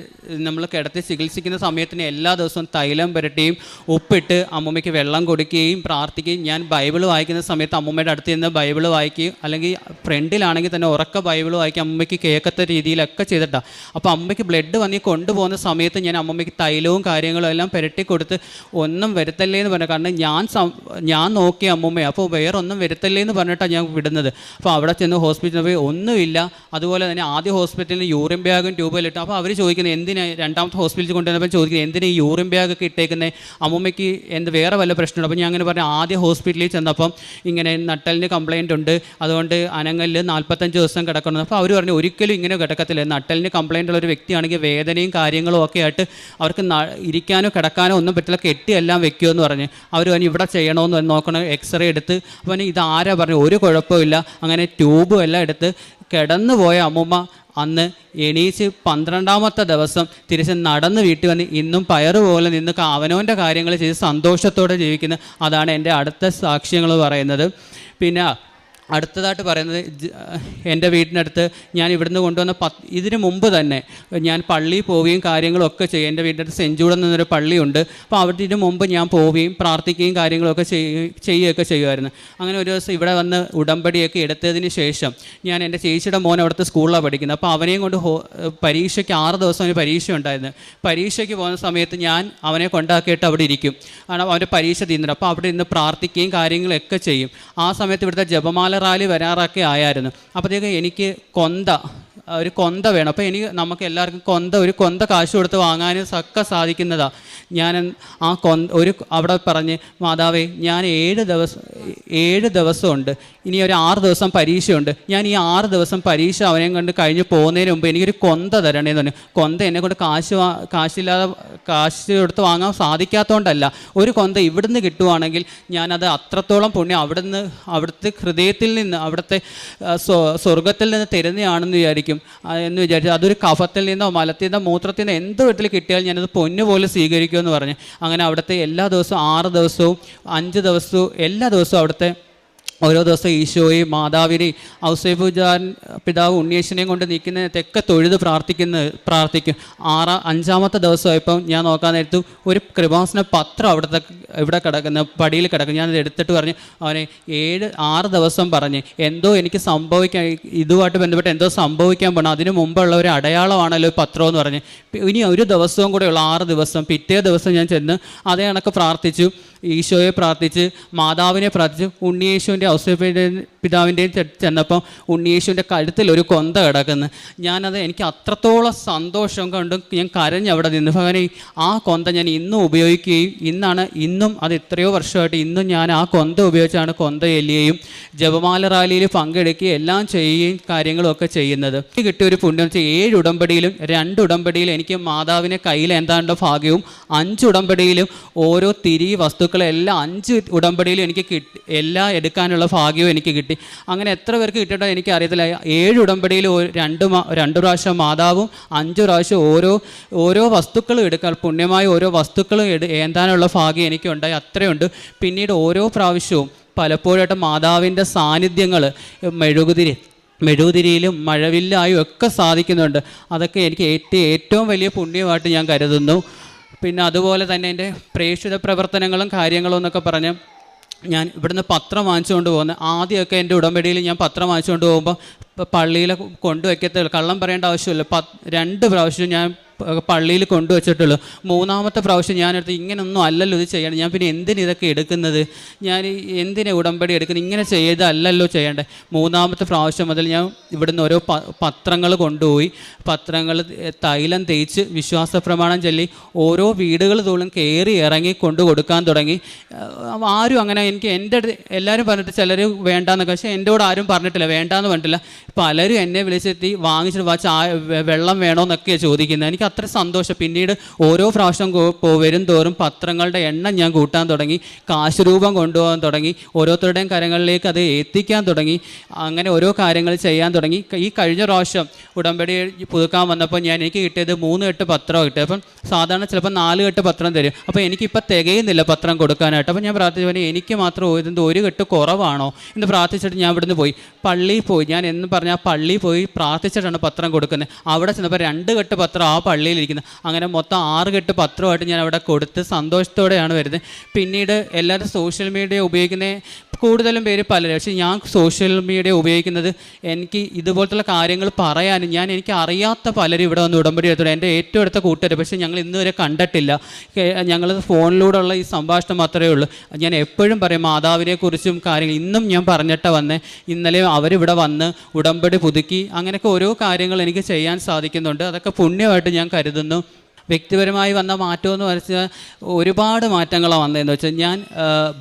A: നമ്മൾ കിടത്തി ചികിത്സിക്കുന്ന സമയത്തിന് എല്ലാ ദിവസവും തൈലം പുരട്ടിയും ഉപ്പിട്ട് അമ്മമ്മയ്ക്ക് വെള്ളം കൊടുക്കുകയും പ്രാർത്ഥിക്കുകയും ഞാൻ ബൈബിൾ വായിക്കുന്ന സമയത്ത് അമ്മമ്മയുടെ അടുത്ത് നിന്ന് ബൈബിൾ വായിക്കുകയും അല്ലെങ്കിൽ ഫ്രണ്ടിലാണെങ്കിൽ തന്നെ ഉറക്ക ബൈബിൾ വായിക്കുക അമ്മയ്ക്ക് കേൾക്കത്ത രീതിയിലൊക്കെ ചെയ്തിട്ടാണ് അപ്പോൾ അമ്മയ്ക്ക് ബ്ലഡ് വന്നി കൊണ്ടുപോകുന്ന സമയത്ത് ഞാൻ അമ്മമ്മയ്ക്ക് തൈലവും കാര്യങ്ങളും എല്ലാം പുരട്ടി കൊടുത്ത് ഒന്നും വരുത്തല്ലേ എന്ന് പറഞ്ഞു കാരണം ഞാൻ ഞാൻ നോക്കിയ അമ്മൂമ്മയെ അപ്പോൾ വേറെ ഒന്നും വരുത്തല്ലേ എന്ന് പറഞ്ഞിട്ടാണ് ഞാൻ വിടുന്നത്. അപ്പോൾ അവിടെ ചെന്ന് ഹോസ്പിറ്റലിൽ പോയി ഒന്നുമില്ല. അതുപോലെ തന്നെ ആദ്യ ഹോസ്പിറ്റലിൽ യൂറിൻ ബാഗും ട്യൂബും ഇട്ടു. അപ്പോൾ അവർ ചോദിക്കുന്നത് എന്തിനാ രണ്ടാമത്തെ ഹോസ്പിറ്റലിൽ കൊണ്ടുവന്നപ്പോൾ ചോദിക്കുന്നത് എന്തിനാ ഈ യൂറിൻ ബാഗൊക്കെ ഇട്ടേക്കുന്നത് അമ്മൂമ്മയ്ക്ക് എന്ത് വേറെ വല്ല പ്രശ്നമുണ്ട്? അപ്പോൾ ഞാൻ അങ്ങനെ പറഞ്ഞു ആദ്യ ഹോസ്പിറ്റലിൽ ചെന്നപ്പം ഇങ്ങനെ നട്ടലിന് കംപ്ലയിന്റ് ഉണ്ട്. അതുകൊണ്ട് അനങ്ങലിൽ നാൽപ്പത്തഞ്ച് ദിവസം കിടക്കണം അപ്പോൾ അവർ പറഞ്ഞു ഒരിക്കലും ഇങ്ങനെ കിടക്കത്തില്ല. നട്ടലിന് കംപ്ലയിന്റ് ഉള്ള ഒരു വ്യക്തിയാണെങ്കിൽ വേദനയും കാര്യങ്ങളും ഒക്കെ ആയിട്ട് അവർക്ക് ഇരിക്കാനോ കിടക്കാനോ ഒന്നും പറ്റില്ല. കെട്ടിയെല്ലാം വെക്കുമെന്ന് പറഞ്ഞ്. അവർ പറഞ്ഞു ഇവിടെ ചെയ്യണമെന്ന് പറഞ്ഞ് നോക്കണം എക്സ്റേ എടുത്ത്. അവന് ഇത് ആരാ പറഞ്ഞു? ഒരു കുഴപ്പമില്ല അങ്ങനെ ട്യൂബും എല്ലാം എടുത്ത് കിടന്നു പോയ അമ്മുമ്മ അന്ന് എണീച്ച് പന്ത്രണ്ടാമത്തെ ദിവസം തിരിച്ച് നടന്ന് വീട്ടിൽ വന്ന് ഇന്നും പയറ് പോലെ നിന്ന് അവനവന്റെ കാര്യങ്ങൾ ചെയ്ത് സന്തോഷത്തോടെ ജീവിക്കുന്നത് അതാണ് എന്റെ അടുത്ത സാക്ഷ്യങ്ങൾ പറയുന്നത്. പിന്നെ അടുത്തതായിട്ട് പറയുന്നത് എന്റെ വീടിനടുത്ത് ഞാൻ ഇവിടുന്ന് കൊണ്ടുവന്ന പത്ത് ഇതിന് മുമ്പ് തന്നെ ഞാൻ പള്ളിയിൽ പോവുകയും കാര്യങ്ങളൊക്കെ ചെയ്യും. എന്റെ വീടിന്റെ അടുത്ത് സെഞ്ചൂടെ എന്നൊരു പള്ളിയുണ്ട്. അപ്പോൾ അവിടെ ഇതിന് മുമ്പ് ഞാൻ പോവുകയും പ്രാർത്ഥിക്കുകയും കാര്യങ്ങളൊക്കെ ചെയ്യുകയും ചെയ്യുകയൊക്കെ ചെയ്യുമായിരുന്നു. അങ്ങനെ ഒരു ദിവസം ഇവിടെ വന്ന് ഉടമ്പടിയൊക്കെ എടുത്തതിന് ശേഷം ഞാൻ എന്റെ ചേച്ചിയുടെ മോൻ അവിടുത്തെ സ്കൂളിലാണ് പഠിക്കുന്നത്. അപ്പോൾ അവനെയും കൊണ്ട് ഹോ പരീക്ഷയ്ക്ക് ആറ് ദിവസം അവന് പരീക്ഷ ഉണ്ടായിരുന്നു. പരീക്ഷയ്ക്ക് പോകുന്ന സമയത്ത് ഞാൻ അവനെ കൊണ്ടാക്കിയിട്ട് അവിടെ ഇരിക്കും. കാരണം അവന്റെ പരീക്ഷ തീർന്നിട്ട് അപ്പോൾ അവിടെ ഇരുന്ന് പ്രാർത്ഥിക്കുകയും കാര്യങ്ങളൊക്കെ ചെയ്യും. ആ സമയത്ത് ഇവിടുത്തെ ജപമാല റാലി വരാറൊക്കെ ആയായിരുന്നു. അപ്പോഴത്തേക്ക് എനിക്ക് കൊന്ത ഒരു കൊന്ത വേണം. അപ്പോൾ എനിക്ക് നമുക്ക് എല്ലാവർക്കും കൊന്ത ഒരു കൊന്ത കാശ് കൊടുത്ത് വാങ്ങാനും ഒക്കെ സാധിക്കുന്നതാണ് ഞാൻ ആ കൊന്ത ഒരു അവിടെ പറഞ്ഞ് മാതാവേ ഞാൻ ഏഴ് ദിവസം ഏഴ് ദിവസമുണ്ട്. ഇനി ഒരു ആറ് ദിവസം പരീക്ഷയുണ്ട്. ഞാൻ ഈ ആറ് ദിവസം പരീക്ഷ അവനെയും കൊണ്ട് കഴിഞ്ഞ് പോകുന്നതിന് മുമ്പ് എനിക്കൊരു കൊന്ത തരണേന്ന് പറഞ്ഞു. കൊന്ത എന്നെ കൊണ്ട് കാശ് കാശില്ലാതെ കാശ് കൊടുത്ത് വാങ്ങാൻ സാധിക്കാത്തതുകൊണ്ടല്ല ഒരു കൊന്ത ഇവിടുന്ന് കിട്ടുവാണെങ്കിൽ ഞാനത് അത്രത്തോളം പുണ്യം അവിടുന്ന് അവിടുത്തെ ഹൃദയത്തിൽ നിന്ന് അവിടുത്തെ സ്വർഗത്തിൽ നിന്ന് തരുന്നതാണെന്ന് വിചാരിക്കും. ആ, എന്ന് വിചാരിച്ചു. അതൊരു കഫത്തിൽ നിന്നോ മലത്തിൽ നിന്നോ മൂത്രത്തിൽ നിന്നോ എന്ത് വിധത്തിൽ കിട്ടിയാലും ഞാനത് പൊന്നു പോലെ സ്വീകരിക്കുമെന്ന് പറഞ്ഞു. അങ്ങനെ അവിടുത്തെ എല്ലാ ദിവസവും ആറ് ദിവസവും അഞ്ച് ദിവസവും എല്ലാ ദിവസവും അവിടുത്തെ ഓരോ ദിവസം ഈശോയെയും മാതാവിനെയും ഔസേപൂജാൻ പിതാവ് ഉണ്ണിയേശനെയും കൊണ്ട് നിൽക്കുന്ന തെക്കെ തൊഴുത് പ്രാർത്ഥിക്കുന്ന പ്രാർത്ഥിക്കും. ആറാം അഞ്ചാമത്തെ ദിവസമായപ്പം ഞാൻ നോക്കാൻ നേരത്തു ഒരു കൃപാസന പത്രം അവിടുത്തെ ഇവിടെ കിടക്കുന്ന പടിയിൽ കിടക്കും ഞാനത് എടുത്തിട്ട് പറഞ്ഞു അവനെ ഏഴ് ആറ് ദിവസം പറഞ്ഞ് എന്തോ എനിക്ക് സംഭവിക്കാൻ ഇതുമായിട്ട് ബന്ധപ്പെട്ട് എന്തോ സംഭവിക്കാൻ പോകണം അതിനു മുമ്പുള്ള ഒരു അടയാളമാണല്ലോ പത്രം എന്ന് പറഞ്ഞ്. ഇനി ഒരു ദിവസവും കൂടെ ഉള്ള ആറ് ദിവസം പിറ്റേ ദിവസം ഞാൻ ചെന്ന് അതേ കണക്ക് പ്രാർത്ഥിച്ചു. ഈശോയെ പ്രാർത്ഥിച്ച് മാതാവിനെ പ്രാർത്ഥിച്ച് ഉണ്ണിയേശുവിന്റെ ഔസേപ്പിന്റെ പിതാവിന്റെയും ചെന്നപ്പം ഉണ്ണിയേശുവിന്റെ കഴുത്തിൽ ഒരു കൊന്ത കിടക്കുന്നു. ഞാനത് എനിക്ക് അത്രത്തോളം സന്തോഷം കൊണ്ടും ഞാൻ കരഞ്ഞ് അവിടെ നിന്ന്. ഭഗവാനെ ആ കൊന്ത ഞാൻ ഇന്നും ഉപയോഗിക്കുകയും ഇന്നാണ് ഇന്നും അത് എത്രയോ വർഷമായിട്ട് ഇന്നും ഞാൻ ആ കൊന്ത ഉപയോഗിച്ചാണ് കൊന്ത എല്ലുകയും ജപമാല റാലിയിൽ പങ്കെടുക്കുകയും എല്ലാം ചെയ്യുകയും കാര്യങ്ങളും ഒക്കെ ചെയ്യുന്നത്. എനിക്ക് കിട്ടിയ ഒരു പുണ്യം വെച്ചാൽ ഏഴ് ഉടമ്പടിയിലും രണ്ട് ഉടമ്പടിയിലും എനിക്ക് മാതാവിനെ കയ്യിൽ എന്താണ്ടോ ഭാഗ്യവും അഞ്ച് ഉടമ്പടിയിലും ഓരോ തിരി വസ്തുക്കളെല്ലാം അഞ്ച് ഉടമ്പടിയിലും എനിക്ക് കിട്ടി എല്ലാം എടുക്കാനുള്ള ഭാഗ്യവും എനിക്ക് കിട്ടി. അങ്ങനെ എത്ര പേർക്ക് കിട്ടിയിട്ടോ എനിക്ക് അറിയത്തില്ല ഏഴ് ഉടമ്പടിയിൽ രണ്ട് രണ്ട് പ്രാവശ്യം മാതാവും അഞ്ച് പ്രാവശ്യം ഓരോ ഓരോ വസ്തുക്കളും എടുക്കാൻ പുണ്യമായ ഓരോ വസ്തുക്കളും എടു ഏന്താനുള്ള ഭാഗ്യം എനിക്കുണ്ടായി. അത്രയുണ്ട്. പിന്നീട് ഓരോ പ്രാവശ്യവും പലപ്പോഴായിട്ട് മാതാവിന്റെ സാന്നിധ്യങ്ങൾ മെഴുകുതിരി മെഴുകുതിരിയിലും മഴവില്ലായും ഒക്കെ സാധിക്കുന്നുണ്ട്. അതൊക്കെ എനിക്ക് ഏറ്റവും ഏറ്റവും വലിയ പുണ്യമായിട്ട് ഞാൻ കരുതുന്നു. പിന്നെ അതുപോലെ തന്നെ എന്റെ പ്രേക്ഷിത പ്രവർത്തനങ്ങളും കാര്യങ്ങളും എന്നൊക്കെ പറഞ്ഞ് ഞാൻ ഇവിടുന്ന് പത്രം വാങ്ങിച്ചുകൊണ്ട് പോകുന്നത് ആദ്യമൊക്കെ എന്റെ ഉടമ്പടിയിൽ ഞാൻ പത്രം വാങ്ങിച്ചുകൊണ്ട് പോകുമ്പോൾ പള്ളിയിൽ കൊണ്ടുവയ്ക്കത്തില്ല കള്ളം പറയേണ്ട ആവശ്യമില്ല. പത്ത് രണ്ട് പ്രാവശ്യം ഞാൻ പ- പള്ളിയിൽ കൊണ്ടുവച്ചിട്ടുള്ളൂ. മൂന്നാമത്തെ പ്രാവശ്യം ഞാനെടുത്ത് ഇങ്ങനൊന്നും അല്ലല്ലോ ഇത് ചെയ്യണം ഞാൻ പിന്നെ എന്തിന് ഇതൊക്കെ എടുക്കുന്നത്? ഞാൻ എന്തിനെ ഉടമ്പടി എടുക്കുന്നത്? ഇങ്ങനെ ചെയ്തല്ലല്ലോ ചെയ്യേണ്ടത്. മൂന്നാമത്തെ പ്രാവശ്യം മുതൽ ഞാൻ ഇവിടുന്ന് ഓരോ പത്രങ്ങൾ കൊണ്ടുപോയി. പത്രങ്ങൾ തൈലം തേച്ച് വിശ്വാസ പ്രമാണം ചൊല്ലി ഓരോ വീടുകൾ തോളും കയറി ഇറങ്ങി കൊണ്ടു കൊടുക്കാൻ തുടങ്ങി. ആരും അങ്ങനെ എനിക്ക് എന്റെ എല്ലാവരും പറഞ്ഞിട്ട് ചിലർ വേണ്ടാന്നൊക്കെ. പക്ഷേ എന്റെ കൂടെ ആരും പറഞ്ഞിട്ടില്ല. വേണ്ടാന്ന് പറഞ്ഞിട്ടില്ല. പലരും എന്നെ വിളിച്ചെത്തി വാങ്ങിച്ചിട്ട് വാ വെള്ളം വെള്ളം വേണോന്നൊക്കെയാണ് ചോദിക്കുന്നത്. എനിക്ക് അത്ര സന്തോഷം. പിന്നീട് ഓരോ പ്രാവശ്യം വരും തോറും പത്രങ്ങളുടെ എണ്ണം ഞാൻ കൂട്ടാൻ തുടങ്ങി. കാശ് രൂപം കൊണ്ടുപോകാൻ തുടങ്ങി. ഓരോരുത്തരുടെയും കരങ്ങളിലേക്ക് അത് എത്തിക്കാൻ തുടങ്ങി. അങ്ങനെ ഓരോ കാര്യങ്ങൾ ചെയ്യാൻ തുടങ്ങി. ഈ കഴിഞ്ഞ പ്രാവശ്യം ഉടമ്പടി പുതുക്കാൻ വന്നപ്പോൾ ഞാൻ എനിക്ക് കിട്ടിയത് മൂന്ന് എട്ട് പത്രം കിട്ടി അപ്പം സാധാരണ ചിലപ്പോൾ നാല് കെട്ട് പത്രം തരും. അപ്പോൾ എനിക്കിപ്പോൾ തികയുന്നില്ല പത്രം കൊടുക്കാനായിട്ട്. അപ്പോൾ ഞാൻ പ്രാർത്ഥിച്ചു പറഞ്ഞാൽ എനിക്ക് മാത്രം ഇതിന്റെ ഒരു കെട്ട് കുറവാണോ? എന്ന് പ്രാർത്ഥിച്ചിട്ട് ഞാൻ ഇവിടുന്ന് പോയി. പള്ളിയിൽ പോയി. ഞാൻ എന്ന് പറഞ്ഞാൽ പള്ളിയിൽ പോയി പ്രാർത്ഥിച്ചിട്ടാണ് പത്രം കൊടുക്കുന്നത്. അവിടെ ചെന്നപ്പോൾ രണ്ട് കെട്ട് പത്രം ആ പള്ളിയിലിരിക്കുന്നത് അങ്ങനെ മൊത്തം ആറ് കെട്ട് പത്രമായിട്ട് ഞാൻ അവിടെ കൊടുത്ത് സന്തോഷത്തോടെയാണ് വരുന്നത്. പിന്നീട് എല്ലാവരും സോഷ്യൽ മീഡിയ ഉപയോഗിക്കുന്ന കൂടുതലും പേര് പലരും. പക്ഷേ ഞാൻ സോഷ്യൽ മീഡിയ ഉപയോഗിക്കുന്നത് എനിക്ക് ഇതുപോലത്തുള്ള കാര്യങ്ങൾ പറയാനും ഞാൻ എനിക്ക് അറിയാത്ത പലരും ഇവിടെ വന്ന് ഉടമ്പടി എടുത്തോടെ എന്റെ ഏറ്റവും അടുത്ത കൂട്ടുകാർ. പക്ഷേ ഞങ്ങൾ ഇന്നുവരെ കണ്ടിട്ടില്ല. ഞങ്ങൾ ഫോണിലൂടെയുള്ള ഈ സംഭാഷണം മാത്രമേ ഉള്ളൂ. ഞാൻ എപ്പോഴും പറയും മാതാവിനെക്കുറിച്ചും കാര്യങ്ങൾ ഇന്നും ഞാൻ പറഞ്ഞിട്ട് വന്നേ. ഇന്നലെ അവരിവിടെ വന്ന് ഉടമ്പടി പുതുക്കി അങ്ങനെയൊക്കെ ഓരോ കാര്യങ്ങൾ എനിക്ക് ചെയ്യാൻ സാധിക്കുന്നുണ്ട്. അതൊക്കെ പുണ്യമായിട്ട് ഞാൻ കരുതുന്നു. വ്യക്തിപരമായി വന്ന മാറ്റം എന്ന് ഒരുപാട് മാറ്റങ്ങളാണ് വന്നതെന്ന് വെച്ചാൽ ഞാൻ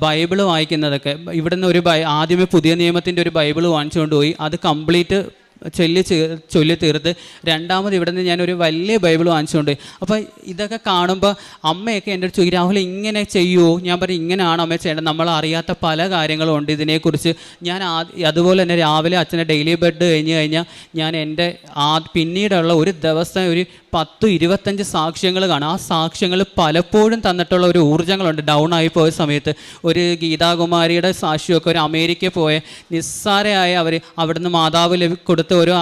A: ബൈബിൾ വായിക്കുന്നതൊക്കെ ഇവിടുന്ന് ഒരു ബൈ ആദ്യമേ പുതിയ നിയമത്തിന്റെ ഒരു ബൈബിൾ വാങ്ങിച്ചുകൊണ്ട് പോയി. അത് കംപ്ലീറ്റ് ചൊല്ലി ചൊല്ലി തീർത്ത്. രണ്ടാമത് ഇവിടെ നിന്ന് ഞാനൊരു വലിയ ബൈബിൾ വാങ്ങിച്ചുകൊണ്ട്. അപ്പോൾ ഇതൊക്കെ കാണുമ്പോൾ അമ്മയൊക്കെ എന്റെ അടുത്ത് ചോദിക്കും രാഹുൽ ഇങ്ങനെ ചെയ്യുമോ ഞാൻ പറയും ഇങ്ങനെയാണ് അമ്മ ചെയ്യേണ്ടത്. നമ്മൾ അറിയാത്ത പല കാര്യങ്ങളും ഉണ്ട് ഇതിനെക്കുറിച്ച്. ഞാൻ അതുപോലെ തന്നെ രാവിലെ അച്ഛന്റെ ഡെയിലി ബെഡ് കഴിഞ്ഞ് കഴിഞ്ഞാൽ ഞാൻ എന്റെ ആ പിന്നീടുള്ള ഒരു ദിവസം ഒരു പത്ത് ഇരുപത്തഞ്ച് സാക്ഷ്യങ്ങൾ കാണും. ആ സാക്ഷ്യങ്ങൾ പലപ്പോഴും തന്നിട്ടുള്ള ഒരു ഊർജങ്ങളുണ്ട്. ഡൗൺ ആയി പോയ സമയത്ത് ഒരു ഗീതാകുമാരിയുടെ സാക്ഷ്യമൊക്കെ ഒരു അമേരിക്കയിൽ പോയ നിസ്സാരമായ അവർ അവിടുന്ന് മാതാവ് കൊടുത്ത ഓരോ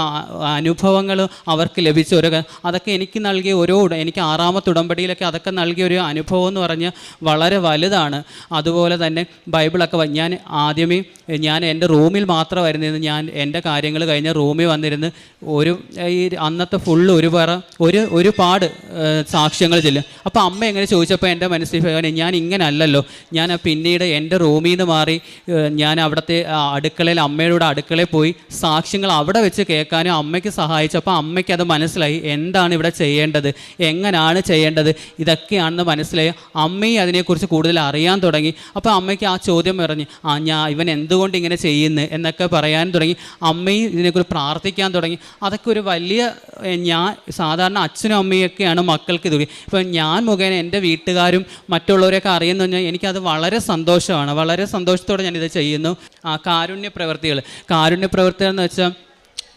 A: അനുഭവങ്ങളും അവർക്ക് ലഭിച്ച ഓരോ അതൊക്കെ എനിക്ക് നൽകിയ ഓരോ എനിക്ക് ആറാമത്തെ ഉടമ്പടിയിലൊക്കെ അതൊക്കെ നൽകിയ ഒരു അനുഭവം എന്ന് പറഞ്ഞ് വളരെ വലുതാണ്. അതുപോലെ തന്നെ ബൈബിളൊക്കെ ഞാൻ ആദ്യമേ ഞാൻ എന്റെ റൂമിൽ മാത്രമായിരുന്നു ഞാൻ എന്റെ കാര്യങ്ങൾ കഴിഞ്ഞ റൂമിൽ വന്നിരുന്ന് ഒരു ഈ അന്നത്തെ ഫുൾ ഒരു പറ ഒരു ഒരുപാട് സാക്ഷ്യങ്ങൾ ചെല്ലും. അപ്പോൾ അമ്മ എങ്ങനെ ചോദിച്ചപ്പോൾ എന്റെ മനസ്സിൽ ഞാൻ ഇങ്ങനെ അല്ലല്ലോ. ഞാൻ പിന്നീട് എന്റെ റൂമിൽ നിന്ന് മാറി ഞാൻ അവിടുത്തെ അടുക്കളയിൽ അമ്മയുടെ അടുക്കളയിൽ പോയി സാക്ഷ്യങ്ങൾ അവിടെ വെച്ച് കേൾക്കാനും അമ്മയ്ക്ക് സഹായിച്ചപ്പോൾ അമ്മയ്ക്ക് അത് മനസ്സിലായി. എന്താണ് ഇവിടെ ചെയ്യേണ്ടത്? എങ്ങനെയാണ് ചെയ്യേണ്ടത്? ഇതൊക്കെയാണെന്ന് മനസ്സിലായി. അമ്മയും അതിനെക്കുറിച്ച് കൂടുതൽ അറിയാൻ തുടങ്ങി. അപ്പോൾ അമ്മയ്ക്ക് ആ ചോദ്യം പറഞ്ഞ് ആ ഞാൻ ഇവൻ എന്തുകൊണ്ട് ഇങ്ങനെ ചെയ്യുന്നു? എന്നൊക്കെ പറയാൻ തുടങ്ങി. അമ്മയും ഇതിനെക്കുറിച്ച് പ്രാർത്ഥിക്കാൻ തുടങ്ങി. അതൊക്കെ ഒരു വലിയ ഞാൻ സാധാരണ അച്ഛനും അമ്മയൊക്കെയാണ് മക്കൾക്ക് ഇത് ഇപ്പം ഞാൻ മുഖേന എന്റെ വീട്ടുകാരും മറ്റുള്ളവരെയൊക്കെ അറിയുന്നു പറഞ്ഞാൽ എനിക്കത് വളരെ സന്തോഷമാണ്. വളരെ സന്തോഷത്തോടെ ഞാനിത് ചെയ്യുന്നു. ആ കാരുണ്യ പ്രവൃത്തികൾ കാരുണ്യ പ്രവൃത്തികൾ എന്ന് വെച്ചാൽ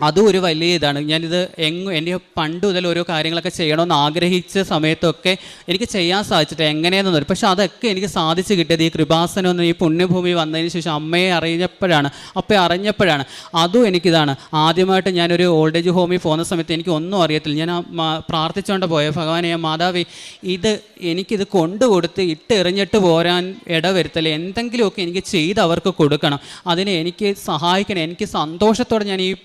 A: അതും ഒരു വലിയ ഇതാണ്. ഞാനിത് എങ്ങും എന്റെ പണ്ട് മുതൽ ഓരോ കാര്യങ്ങളൊക്കെ ചെയ്യണമെന്ന് ആഗ്രഹിച്ച സമയത്തൊക്കെ എനിക്ക് ചെയ്യാൻ സാധിച്ചിട്ട് എങ്ങനെയെന്നു പക്ഷെ അതൊക്കെ എനിക്ക് സാധിച്ചു കിട്ടിയത് ഈ കൃപാസനം ഈ പുണ്യഭൂമി വന്നതിന് ശേഷം അമ്മയെ അറിഞ്ഞപ്പോഴാണ് അപ്പം അറിഞ്ഞപ്പോഴാണ്. അതും എനിക്കിതാണ്. ആദ്യമായിട്ട് ഞാനൊരു ഓൾഡ് ഏജ് ഹോമിൽ പോകുന്ന സമയത്ത് എനിക്ക് ഒന്നും അറിയത്തില്ല. ഞാൻ പ്രാർത്ഥിച്ചുകൊണ്ട് പോയ ഭഗവാനെ മാതാവി ഇത് എനിക്കിത് കൊണ്ടുകൊടുത്ത് ഇട്ടെറിഞ്ഞിട്ട് പോരാൻ ഇടവരുത്തല്ലേ എന്തെങ്കിലുമൊക്കെ എനിക്ക് ചെയ്ത് അവർക്ക് കൊടുക്കണം. അതിനെ എനിക്ക് സഹായിക്കണം. എനിക്ക് സന്തോഷത്തോടെ ഞാൻ ഈ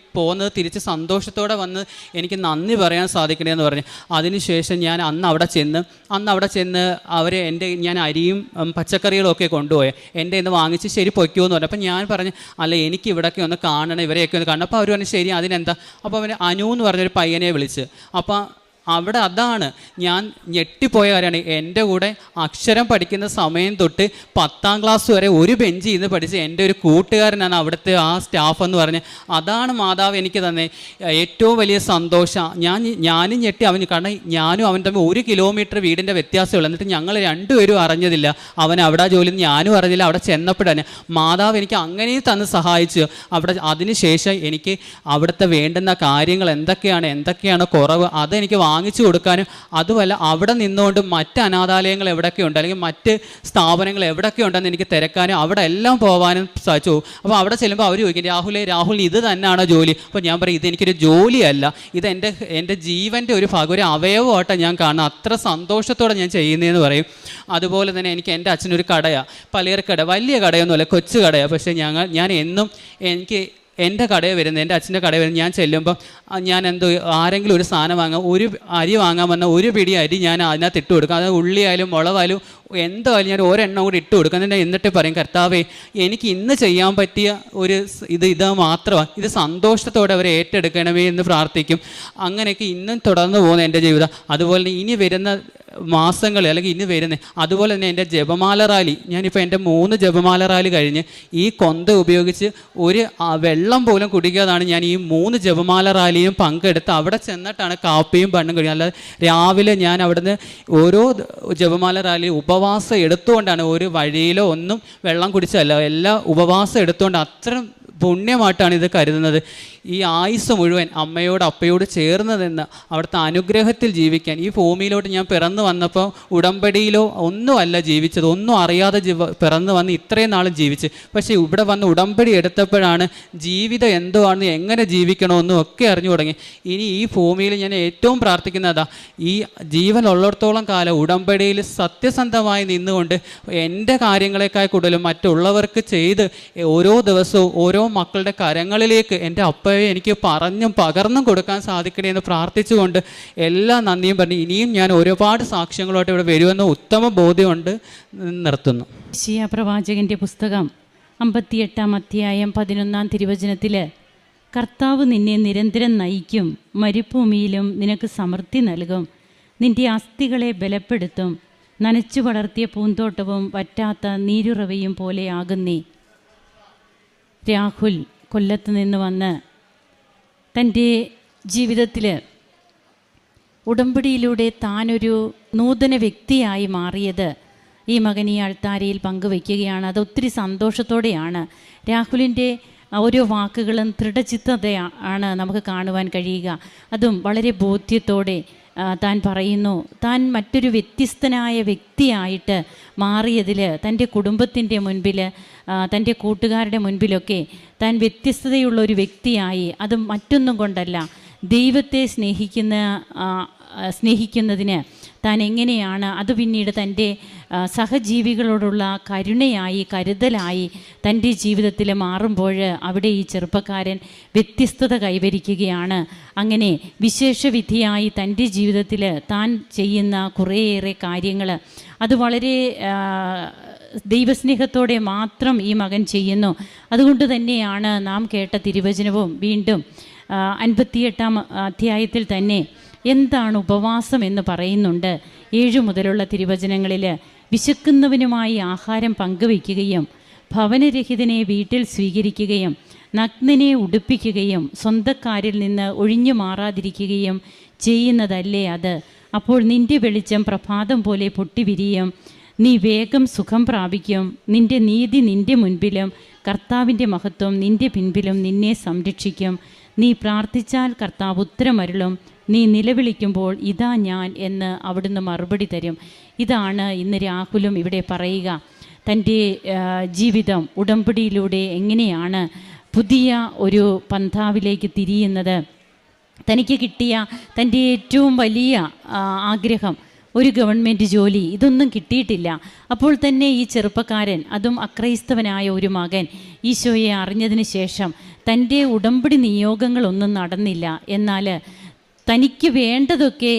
A: പോകുന്നത് തിരിച്ച് സന്തോഷത്തോടെ വന്ന് എനിക്ക് നന്ദി പറയാൻ സാധിക്കണേന്ന് പറഞ്ഞു. അതിനുശേഷം ഞാൻ അന്ന് അവിടെ ചെന്ന് അന്ന് അവിടെ ചെന്ന് അവരെ എന്റെ ഞാൻ അരിയും പച്ചക്കറികളൊക്കെ കൊണ്ടുപോയി. എന്റെ ഇന്ന് വാങ്ങിച്ച് ശരി പൊയ്ക്കോ എന്ന് പറഞ്ഞു. അപ്പം ഞാൻ പറഞ്ഞു അല്ല എനിക്ക് ഇവിടെയൊക്കെ ഒന്ന് കാണണം ഇവരെയൊക്കെ ഒന്ന് കാണണം. അപ്പോൾ അവർ പറഞ്ഞു ശരി അതിനെന്താ? അപ്പോൾ അവന് അനു എന്ന് പറഞ്ഞൊരു പയ്യനെ വിളിച്ച്. അപ്പോൾ അവിടെ അതാണ്. ഞാൻ ഞെട്ടിപ്പോയ കാര്യമാണ്. എന്റെ കൂടെ അക്ഷരം പഠിക്കുന്ന സമയം തൊട്ട് പത്താം ക്ലാസ് വരെ ഒരു ബെഞ്ച് ഇരുന്ന് പഠിച്ച് എന്റെ ഒരു കൂട്ടുകാരനാണ് അവിടുത്തെ ആ സ്റ്റാഫ് എന്ന് പറഞ്ഞ്. അതാണ് മാതാവ് എനിക്ക് തന്നെ. ഏറ്റവും വലിയ സന്തോഷം. ഞാൻ ഞാനും ഞെട്ടി അവന്. കാരണം ഞാനും അവൻ തമ്മിൽ ഒരു കിലോമീറ്റർ വീടിന്റെ വ്യത്യാസമുള്ളൂ എന്നിട്ട് ഞങ്ങൾ രണ്ടുപേരും അറിഞ്ഞതില്ല. അവൻ അവിടെ ജോലി ഞാനും അറിഞ്ഞില്ല. അവിടെ ചെന്നപ്പോഴാണ് മാതാവ് എനിക്ക് അങ്ങനെ തന്നെ സഹായിച്ചു. അവിടെ അതിനുശേഷം എനിക്ക് അവിടുത്തെ വേണ്ടുന്ന കാര്യങ്ങൾ എന്തൊക്കെയാണ് എന്തൊക്കെയാണ് കുറവ് അതെനിക്ക് വാങ്ങിച്ചു കൊടുക്കാനും അതുമല്ല അവിടെ നിന്നുകൊണ്ട് മറ്റ് അനാഥാലയങ്ങൾ എവിടെയൊക്കെയുണ്ട് അല്ലെങ്കിൽ മറ്റ് സ്ഥാപനങ്ങൾ എവിടെയൊക്കെ ഉണ്ടെന്ന് എനിക്ക് തിരക്കാനും അവിടെ എല്ലാം പോകാനും സാധിച്ചു. അപ്പോൾ അവിടെ ചെല്ലുമ്പോൾ അവർ ചോദിക്കും രാഹുലെ രാഹുൽ ഇത് തന്നെയാണോ ജോലി? അപ്പോൾ ഞാൻ പറയും ഇത് എനിക്കൊരു ജോലിയല്ല. ഇത് എന്റെ എന്റെ ജീവന്റെ ഒരു ഭാഗം ഒരു അവയവമായിട്ടാണ് ഞാൻ കാണുന്നത്. അത്ര സന്തോഷത്തോടെ ഞാൻ ചെയ്യുന്നതെന്ന് പറയും. അതുപോലെ തന്നെ എനിക്ക് എന്റെ അച്ഛനൊരു കടയാണ് പലചരക്കട വലിയ കടയൊന്നുമല്ല കൊച്ചു കടയാണ് പക്ഷേ ഞങ്ങൾ ഞാൻ എന്നും എനിക്ക് എന്റെ കടയിൽ വരുന്നത് എന്റെ അച്ഛന്റെ കടയിൽ വരുന്നത് ഞാൻ ചെല്ലുമ്പോൾ ഞാൻ എന്തോ ആരെങ്കിലും ഒരു സാധനം വാങ്ങാം ഒരു അരി വാങ്ങാൻ വന്ന ഒരു പിടി അരി ഞാൻ അതിനകത്ത് ഇട്ട് കൊടുക്കും. അത് ഉള്ളിയായാലും മുളകായാലും എന്തായാലും ഞാൻ ഒരെണ്ണം കൂടി ഇട്ട് കൊടുക്കുന്നുണ്ട് എന്നിട്ട് പറയും കർത്താവേ എനിക്ക് ഇന്ന് ചെയ്യാൻ പറ്റിയ ഒരു ഇത് ഇത് മാത്രമാണ് ഇത് സന്തോഷത്തോടെ അവരെ ഏറ്റെടുക്കണമേ എന്ന് പ്രാർത്ഥിക്കും. അങ്ങനെയൊക്കെ ഇന്നും തുടർന്ന് പോകുന്ന എന്റെ ജീവിതം. അതുപോലെ ഇനി വരുന്ന മാസങ്ങൾ അല്ലെങ്കിൽ ഇനി വരുന്ന അതുപോലെ തന്നെ എന്റെ ജപമാല റാലി. ഞാനിപ്പോൾ എന്റെ മൂന്ന് ജപമാല റാലി കഴിഞ്ഞ് ഈ കൊന്ത ഉപയോഗിച്ച് ഒരു വെള്ളം പോലും കുടിക്കാതാണ് ഞാൻ ഈ മൂന്ന് ജപമാല റാലിയും പങ്കെടുത്ത് അവിടെ ചെന്നിട്ടാണ് കാപ്പിയും പണ്ണും കഴിഞ്ഞത് അല്ലാതെ രാവിലെ ഞാൻ അവിടുന്ന് ഓരോ ജപമാല റാലി ഉപവാസം എടുത്തുകൊണ്ടാണ് ഒരു വഴിയിലോ ഒന്നും വെള്ളം കുടിച്ചല്ല എല്ലാ ഉപവാസം എടുത്തുകൊണ്ട് അത്രയും പുണ്യമായിട്ടാണ് ഇത് കരുതുന്നത്. ഈ ആയുസ് മുഴുവൻ അമ്മയോട് അപ്പയോട് ചേർന്ന് നിന്ന് അവിടുത്തെ അനുഗ്രഹത്തിൽ ജീവിക്കാൻ. ഈ ഭൂമിയിലോട്ട് ഞാൻ പിറന്നു വന്നപ്പോൾ ഉടമ്പടിയിലോ ഒന്നുമല്ല ജീവിച്ചത്. ഒന്നും അറിയാതെ പിറന്നു വന്ന് ഇത്രയും നാളും ജീവിച്ച്. പക്ഷേ ഇവിടെ വന്ന് ഉടമ്പടി എടുത്തപ്പോഴാണ് ജീവിതം എന്തോ ആണെന്ന് എങ്ങനെ ജീവിക്കണമെന്നും ഒക്കെ അറിഞ്ഞു തുടങ്ങി. ഇനി ഈ ഭൂമിയിൽ ഞാൻ ഏറ്റവും പ്രാർത്ഥിക്കുന്നതാ ഈ ജീവൻ ഉള്ളിടത്തോളം കാലം ഉടമ്പടിയിൽ സത്യസന്ധമായി നിന്നുകൊണ്ട് എന്റെ കാര്യങ്ങളെക്കാൾ കൂടുതലും മറ്റുള്ളവർക്ക് ചെയ്ത് ഓരോ ദിവസവും ഓരോ മക്കളുടെ കരങ്ങളിലേക്ക് എന്റെ അപ്പയെ എനിക്ക് പറഞ്ഞും പകർന്നും കൊടുക്കാൻ സാധിക്കണേ എന്ന് പ്രാർത്ഥിച്ചുകൊണ്ട് എല്ലാ നന്ദിയും പറഞ്ഞ് ഇനിയും ഞാൻ ഒരുപാട് സാക്ഷ്യങ്ങളോട്ട് ഇവിടെ വരുമെന്ന ഉത്തമ ബോധ്യമുണ്ട് നിർത്തുന്നു.
B: ഷിയ പ്രവാചകന്റെ പുസ്തകം അമ്പത്തിയെട്ടാം അധ്യായം പതിനൊന്നാം തിരുവചനത്തിൽ കർത്താവ് നിന്നെ നിരന്തരം നയിക്കും മരുഭൂമിയിലും നിനക്ക് സമൃദ്ധി നൽകും. നിന്റെ അസ്ഥികളെ ബലപ്പെടുത്തും. നനച്ചു വളർത്തിയ പൂന്തോട്ടവും വറ്റാത്ത നീരുറവയും പോലെയാകുന്നേ രാഹുൽ കൊല്ലത്ത് നിന്ന് വന്ന് തന്റെ ജീവിതത്തിൽ ഉടമ്പടിയിലൂടെ താനൊരു നൂതന വ്യക്തിയായി മാറിയത് ഈ മകൻ ഈ അൾത്താരയിൽ പങ്കുവയ്ക്കുകയാണ്. അത് ഒത്തിരി സന്തോഷത്തോടെയാണ്. രാഹുലിന്റെ ഓരോ വാക്കുകളും ദൃഢചിത്തത ആണ് നമുക്ക് കാണുവാൻ കഴിയുക. അതും വളരെ ബോധ്യത്തോടെ താൻ പറയുന്നു താൻ മറ്റൊരു വ്യത്യസ്തനായ വ്യക്തിയായിട്ട് മാറിയതിൽ തന്റെ കുടുംബത്തിന്റെ മുൻപിൽ തന്റെ കൂട്ടുകാരുടെ മുൻപിലൊക്കെ താൻ വ്യത്യസ്തതയുള്ള ഒരു വ്യക്തിയായി അത് മറ്റൊന്നും കൊണ്ടല്ല ദൈവത്തെ സ്നേഹിക്കുന്ന സ്നേഹിക്കുന്നതിന് താൻ എങ്ങനെയാണ് അത് പിന്നീട് തന്റെ സഹജീവികളോടുള്ള കരുണയായി കരുതലായി തന്റെ ജീവിതത്തിൽ മാറുമ്പോൾ അവിടെ ഈ ചെറുപ്പക്കാരൻ വ്യത്യസ്തത കൈവരിക്കുകയാണ്. അങ്ങനെ വിശേഷവിധിയായി തന്റെ ജീവിതത്തിൽ താൻ ചെയ്യുന്ന കുറേയേറെ കാര്യങ്ങൾ അത് വളരെ ദൈവസ്നേഹത്തോടെ മാത്രം ഈ മകൻ ചെയ്യുന്നു. അതുകൊണ്ട് തന്നെയാണ് നാം കേട്ട തിരുവചനവും വീണ്ടും അൻപത്തിയെട്ടാം അധ്യായത്തിൽ തന്നെ എന്താണ് ഉപവാസം എന്ന് പറയുന്നുണ്ട്. ഏഴു മുതലുള്ള തിരുവചനങ്ങളിൽ വിശക്കുന്നവനുമായി ആഹാരം പങ്കുവയ്ക്കുകയും ഭവനരഹിതനെ വീട്ടിൽ സ്വീകരിക്കുകയും നഗ്നനെ ഉടുപ്പിക്കുകയും സ്വന്തക്കാരിൽ നിന്ന് ഒഴിഞ്ഞു മാറാതിരിക്കുകയും ചെയ്യുന്നതല്ലേ അത്. അപ്പോൾ നിന്റെ വെളിച്ചം പ്രഭാതം പോലെ പൊട്ടിവിരിയും നീ വേഗം സുഖം പ്രാപിക്കും. നിന്റെ നീതി നിന്റെ മുൻപിലും കർത്താവിന്റെ മഹത്വം നിന്റെ പിൻപിലും നിന്നെ സംരക്ഷിക്കും. നീ പ്രാർത്ഥിച്ചാൽ കർത്താവ് ഉത്തരമരുളും. നീ നിലവിളിക്കുമ്പോൾ ഇതാ ഞാൻ എന്ന് അവിടുന്ന് മറുപടി തരും. ഇതാണ് ഇന്ന് രാഹുലും ഇവിടെ പറയുക. തന്റെ ജീവിതം ഉടമ്പടിയിലൂടെ എങ്ങനെയാണ് പുതിയ ഒരു പന്ഥാവിലേക്ക് തിരിയുന്നത്? തനിക്ക് കിട്ടിയ തന്റെ ഏറ്റവും വലിയ ആഗ്രഹം ഒരു ഗവൺമെന്റ് ജോലി ഇതൊന്നും കിട്ടിയിട്ടില്ല. അപ്പോൾ തന്നെ ഈ ചെറുപ്പക്കാരൻ അതും അക്രൈസ്തവനായ ഒരു മകൻ ഈശോയെ അറിഞ്ഞതിന് ശേഷം തന്റെ ഉടമ്പടി നിയോഗങ്ങളൊന്നും നടന്നില്ല. എന്നാൽ തനിക്ക് വേണ്ടതൊക്കെ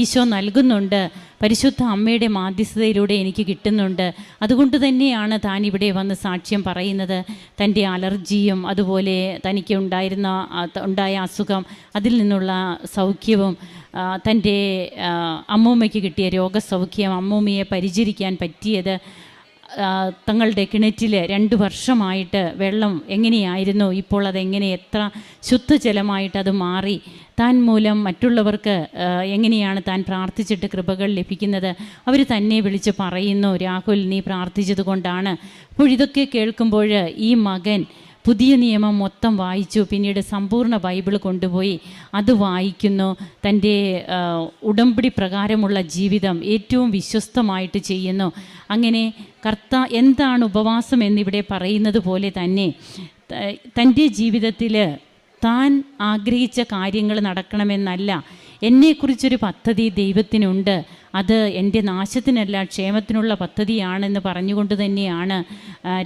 B: ഈശോ നൽകുന്നുണ്ട്. പരിശുദ്ധ അമ്മയുടെ മാധ്യസ്ഥതയിലൂടെ എനിക്ക് കിട്ടുന്നുണ്ട്. അതുകൊണ്ട് തന്നെയാണ് താൻ ഇവിടെ വന്ന് സാക്ഷ്യം പറയുന്നത്. തന്റെ അലർജിയും അതുപോലെ തനിക്ക് ഉണ്ടായിരുന്ന ഉണ്ടായ അസുഖം അതിൽ നിന്നുള്ള സൗഖ്യവും തന്റെ അമ്മൂമ്മയ്ക്ക് കിട്ടിയ രോഗസൗഖ്യം അമ്മൂമ്മയെ പരിചരിക്കാൻ പറ്റിയത് തങ്ങളുടെ കിണറ്റിൽ രണ്ട് വർഷമായിട്ട് വെള്ളം എങ്ങനെയായിരുന്നു? ഇപ്പോൾ അതെങ്ങനെ എത്ര ശുദ്ധജലമായിട്ട് അത് മാറി? താൻ മൂലം മറ്റുള്ളവർക്ക് എങ്ങനെയാണ് താൻ പ്രാർത്ഥിച്ചിട്ട് കൃപകൾ ലഭിക്കുന്നത്? അവർ തന്നെ വിളിച്ച് പറയുന്നു രാഹുൽ നീ പ്രാർത്ഥിച്ചത് കൊണ്ടാണ്. അപ്പോൾ ഇതൊക്കെ കേൾക്കുമ്പോൾ ഈ മകൻ പുതിയ നിയമം മൊത്തം വായിച്ചു പിന്നീട് സമ്പൂർണ ബൈബിൾ കൊണ്ടുപോയി അത് വായിക്കുന്നു. തന്റെ ഉടമ്പടി പ്രകാരമുള്ള ജീവിതം ഏറ്റവും വിശ്വസ്തമായിട്ട് ചെയ്യുന്നു. അങ്ങനെ കർത്ത എന്താണ് ഉപവാസം എന്നിവിടെ പറയുന്നത് പോലെ തന്നെ തന്റെ ജീവിതത്തിൽ താൻ ആഗ്രഹിച്ച കാര്യങ്ങൾ നടക്കണമെന്നല്ല. എന്നെക്കുറിച്ചൊരു പദ്ധതി ദൈവത്തിനുണ്ട്. അത് എന്റെ നാശത്തിനല്ല ക്ഷേമത്തിനുള്ള പദ്ധതിയാണെന്ന് പറഞ്ഞുകൊണ്ട് തന്നെയാണ്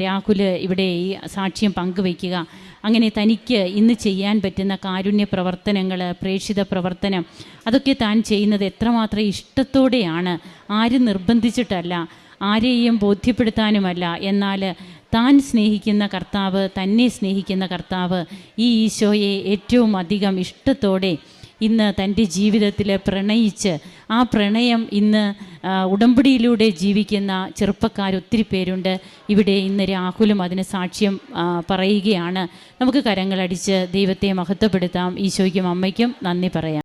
B: രാഹുൽ ഇവിടെ ഈ സാക്ഷ്യം പങ്കുവയ്ക്കുക. അങ്ങനെ തനിക്ക് ഇന്ന് ചെയ്യാൻ പറ്റുന്ന കാരുണ്യ പ്രവർത്തനങ്ങൾ പ്രേക്ഷിത പ്രവർത്തനം അതൊക്കെ താൻ ചെയ്യുന്നത് എത്രമാത്രം ഇഷ്ടത്തോടെയാണ്. ആരും നിർബന്ധിച്ചിട്ടല്ല ആരെയും ബോധ്യപ്പെടുത്താനുമല്ല. എന്നാൽ താൻ സ്നേഹിക്കുന്ന കർത്താവ് തന്നെ സ്നേഹിക്കുന്ന കർത്താവ് ഈ ഈശോയെ ഏറ്റവും അധികം ഇഷ്ടത്തോടെ ഇന്ന് തന്റെ ജീവിതത്തിൽ പ്രണയിച്ച് ആ പ്രണയം ഇന്ന് ഉടമ്പടിയിലൂടെ ജീവിക്കുന്ന ചെറുപ്പക്കാർ ഒത്തിരി പേരുണ്ട്. ഇവിടെ ഇന്ന് രാഹുലും അതിന് സാക്ഷ്യം പറയുകയാണ്. നമുക്ക് കരങ്ങളടിച്ച് ദൈവത്തെ മഹത്വപ്പെടുത്താം. ഈശോയ്ക്കും അമ്മയ്ക്കും നന്ദി പറയാം.